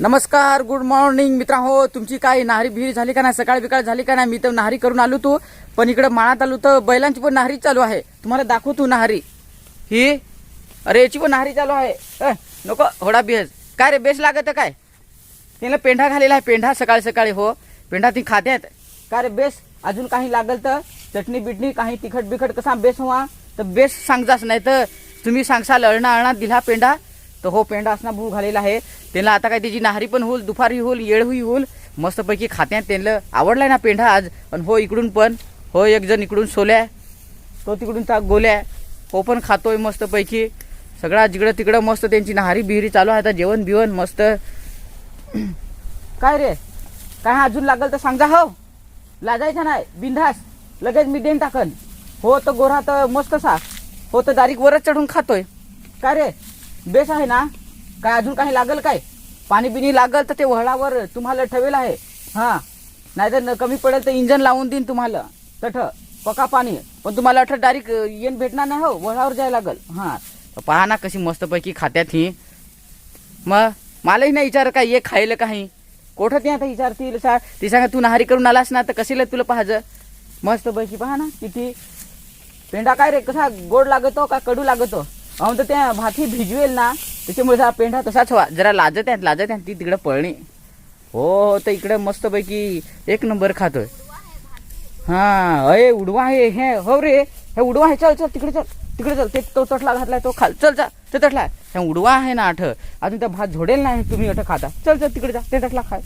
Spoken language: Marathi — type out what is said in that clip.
नमस्कार गुड मॉर्निंग मित्रा हो तुमची काय नाहरी बिहरी झाली का नाही? सकाळ बिकाळ झाली का नाही? मी तर नाहरी करून आलो तू. पण इकडं माळात आलो तर बैलांची पण नाहरी चालू आहे. तुम्हाला दाखवतो नाहरी. ही? अरे याची पण नाहरी चालू आहे. अ, नको होडा बिहेज काय रे बेस लागत काय? तिला पेंढा घालेला आहे पेंढा सकाळी सकाळी हो. पेंढा ती खात्यात. काय रे बेस? अजून काही लागल तर? चटणी बिटणी काही तिखट बिखट कसा बेस व्हा तर बेस सांगजाच नाही तर तुम्ही सांगसाल अळणा अळणा दिला पेंढा. तर हो पेंढा असणार भू घालेला आहे. त्यांना आता काय त्याची नाहरी पण होईल दुपारी होईल येळही होईल मस्तपैकी खात्यात त्यांना आवडलाय ना पेंढा आज. आणि हो इकडून पण हो एक जण इकडून सोल्या तो तिकडून ता गोल्या हो पण खातोय मस्तपैकी. सगळा जिकडं तिकडं मस्त त्यांची नाहरी बिहरी चालू आहे. आता जेवण बिवण मस्त. काय रे? काय अजून लागल तर सांगा हो. लाजायचं नाही. बिंधास लगेच मी देईन टाकन. हो तर गोरा तर मस्त सा. हो तर दारीक वरच चढून खातोय. काय रे? बेस आहे ना? काय अजून काही लागल काय? पाणी बिणी लागल तर ते वळावर तुम्हाला ठेवेल आहे. हां. नाहीतर न कमी पडेल तर इंजन लावून देईन तुम्हाला. तठ पका पाणी. पण तुम्हाला अठ डायरेक्ट येण भेटणार नाही हो वळावर जायला लागल. हां. पहा ना कशी मस्तपैकी खात्यात ही. मग मलाही नाही विचार काय ये खायला काही कोठं ते आता विचारतील? सा ती सांगा तू नहारी करून आलास ना तर कशीला तुला पाहायचं? मस्त पैकी पहा ना किती. पेंडा काय रे कसा गोड लागतो का कडू लागतो? अहो तर त्या भाती भिजवेल ना त्याच्यामुळे जरा पेंढा तसाच हवा जरा लाजत आहेत लाजत आहेत ती तिकडं पळणी. हो, हो तर इकडे मस्तपैकी एक नंबर खातोय. हा अय उडवा आहे हे हो रे हे उडवा आहे चल चल तिकडे चल तिकडे चल. ते तो तटला घातलाय तो खाल. चल जा ते तटला हे उडवा आहे ना आठ. अजून त्या भात झोडेल नाही तुम्ही अठ खाता. चल चल तिकडे जा ते तटला खाय.